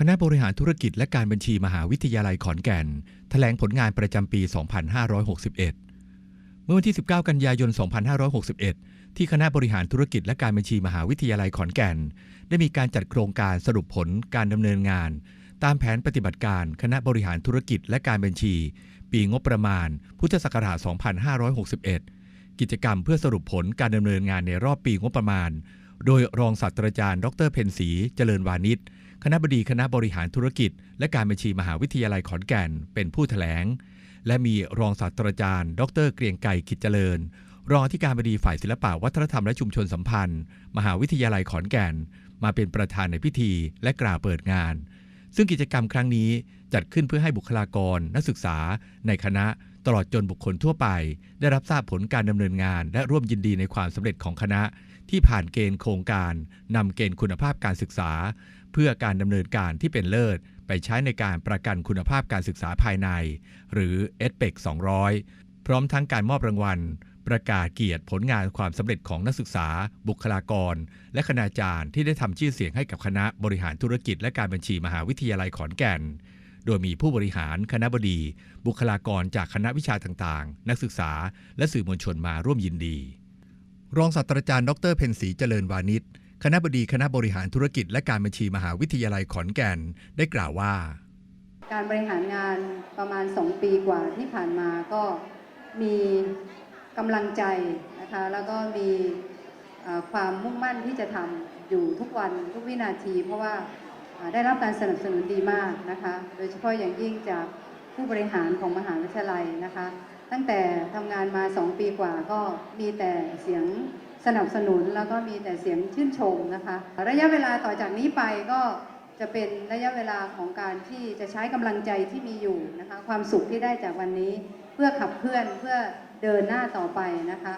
คณะบริหารธุรกิจและการบัญชีมหาวิทยาลัยขอนแก่นแถลงผลงานประจำปี 2561 เมื่อวันที่ 19 กันยายน 2561 ที่คณะบริหารธุรกิจและการบัญชีมหาวิทยาลัยขอนแก่น ได้มีการจัดโครงการสรุปผลการดำเนินงาน ตามแผนปฏิบัติการคณะบริหารธุรกิจและการบัญชี ปีงบประมาณ พุทธศักราช 2561 กิจกรรมเพื่อสรุปผลการดำเนินงานในรอบปีงบประมาณ โดยรองศาสตราจารย์ ดรเพนศรีเจริญวานิชคณะบดีคณะบริหารธุรกิจ และการบัญชีมหาวิทยาลัยขอนแก่นเป็นผู้แถลง และมีรองศาสตราจารย์ ดรเกรียงไกรกิจเจริญ รองอธิการบดีฝ่ายศิลปะวัฒนธรรมและชุมชนสัมพันธ์ มหาวิทยาลัยขอนแก่น มาเป็นประธานในพิธีและกล่าวเปิดงาน ซึ่งกิจกรรมครั้งนี้จัดขึ้นเพื่อให้บุคลากร นักศึกษาในคณะ ตลอดจนบุคคลทั่วไป ได้รับทราบผลการดำเนินงาน และร่วมยินดีในความสำเร็จของคณะ ที่ผ่านเกณฑ์โครงการนำเกณฑ์คุณภาพการศึกษา เพื่อการดำเนินการที่เป็นเลิศ ไปใช้ในการประกันคุณภาพการศึกษาภายใน หรือ e d p e c 200 พร้อมทั้งการมอบรางวัล ประกาศเกียรติผลงานความสำเร็จของนักศึกษา บุคลากร และคณาจารย์ที่ได้ทำชื่อเสียงให้กับคณะบริหารธุรกิจและการบัญชีมหาวิทยาลัยขอนแก่น โดยมีผู้บริหารคณะบดี บุคลากรจากคณะวิชาต่างๆ นักศึกษา และสื่อมวลชนมาร่วมยินดี รองศาสตราจารย์ดร เพนศรีเจริญวานิชคณะบดีคณะบริหารธุรกิจและการบัญชีมหาวิทยาลัยขอนแก่นได้กล่าวว่า การบริหารงานประมาณ 2 ปีกว่าที่ผ่านมาก็มีกำลังใจนะคะแล้วก็มีความมุ่งมั่นที่จะทำอยู่ทุกวันทุกวินาที เพราะว่า ได้รับการสนับสนุนดีมากนะคะ โดยเฉพาะอย่างยิ่งจากผู้บริหารของมหาวิทยาลัยนะคะ ตั้งแต่ทำงานมา 2 ปีกว่าก็มีแต่เสียงสนับสนุนแล้วก็มีแต่เสียงชื่นชมนะคะ ระยะเวลาต่อจากนี้ไปก็จะเป็นระยะเวลาของการที่จะใช้กำลังใจที่มีอยู่นะคะ ความสุขที่ได้จากวันนี้ เพื่อขับเคลื่อนเพื่อเดินหน้าต่อไปนะคะ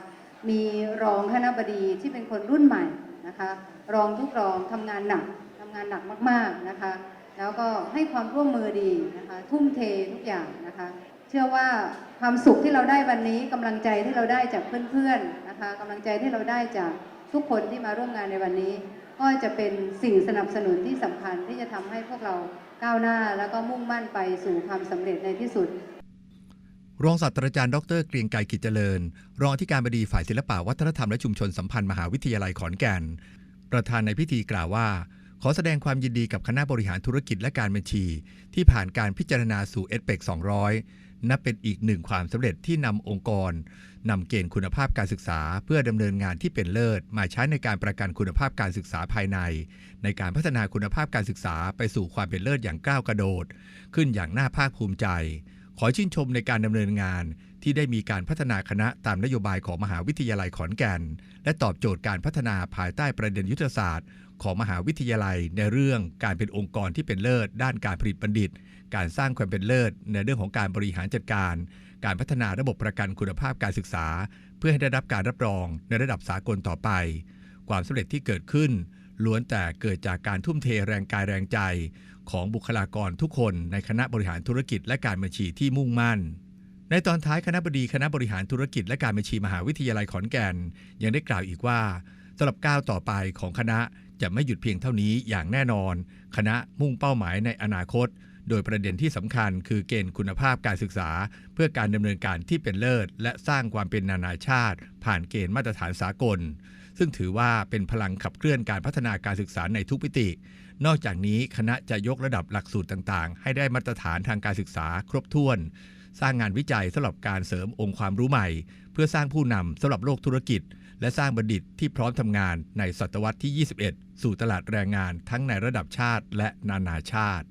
มีรองคณะบดีที่เป็นคนรุ่นใหม่นะคะ รองทุกรองทำงานหนักำงานหนักมากๆนะคะ แล้วก็ให้ความร่วมมือดีนะคะ ทุ่มเททุกอย่างนะคะ เชื่อว่าความสุขที่เราได้วันนี้กำลังใจที่เราได้จากเพื่อนๆนะคะกำลังใจที่เราได้จากทุกคนที่มาร่วมงานในวันนี้ ก็จะเป็นสิ่งสนับสนุนที่สำคัญที่จะทำให้พวกเราก้าวหน้า แล้วก็มุ่งมั่นไปสู่ความสำเร็จในที่สุดรองศาสตราจารย์ดรเกรียงไกรกิจเจริญ รองอธิการบดีฝ่ายศิลปะวัฒนธรรมและชุมชนสัมพันธ์มหาวิทยาลัยขอนแก่น ประธานในพิธีกล่าวว่า ขอแสดงความยินดีกับคณะบริหารธุรกิจและการบัญชี ที่ผ่านการพิจารณาสู่เอสเปก200 นับเป็นอีกหนึ่งความสำเร็จที่นำองค์กรนำเกณฑ์คุณภาพการศึกษา เพื่อดำเนินงานที่เป็นเลิศ มาใช้ในการประกันคุณภาพการศึกษาภายใน ในการพัฒนาคุณภาพการศึกษาไปสู่ความเป็นเลิศอย่างก้าวกระโดด ขึ้นอย่างน่าภาคภูมิใจ ขอชื่นชมในการดำเนินงานที่ได้มีการพัฒนาคณะตามนโยบายของมหาวิทยาลัยขอนแก่น และตอบโจทย์การพัฒนาภายใต้ประเด็นยุทธศาสตร์ ของมหาวิทยาลัย ในเรื่องการเป็นองค์กรที่เป็นเลิศ ด้านการผลิตบัณฑิต การสร้างความเป็นเลิศ ในเรื่องของการบริหารจัดการ การพัฒนาระบบประกันคุณภาพการศึกษา เพื่อให้ได้รับการรับรองในระดับสากลต่อไป ความสำเร็จที่เกิดขึ้น ล้วนแต่เกิดจากการทุ่มเทแรงกายแรงใจ ของบุคลากรทุกคนในคณะบริหารธุรกิจและการบัญชีที่มุ่งมั่นในตอนท้ายคณะบดีคณะบริหารธุรกิจและการบัญชีมหาวิทยาลัยขอนแก่น ยังได้กล่าวอีกว่า สำหรับก้าวต่อไปของคณะจะไม่หยุดเพียงเท่านี้อย่างแน่นอน คณะมุ่งเป้าหมายในอนาคต โดยประเด็นที่สำคัญคือเกณฑ์คุณภาพการศึกษา เพื่อการดำเนินการที่เป็นเลิศ และสร้างความเป็นนานาชาติ ผ่านเกณฑ์มาตรฐานสากล ซึ่งถือว่าเป็นพลังขับเคลื่อนการพัฒนาการศึกษาในทุกมิติ นอกจากนี้คณะจะยกระดับหลักสูตรต่างๆ ให้ได้มาตรฐานทางการศึกษาครบถ้วน สร้างงานวิจัยสำหรับการเสริมองค์ความรู้ใหม่ เพื่อสร้างผู้นำสำหรับโลกธุรกิจ และสร้างบัณฑิตที่พร้อมทำงานในศตวรรษที่ 21 สู่ตลาดแรงงานทั้งในระดับชาติและนานาชาติ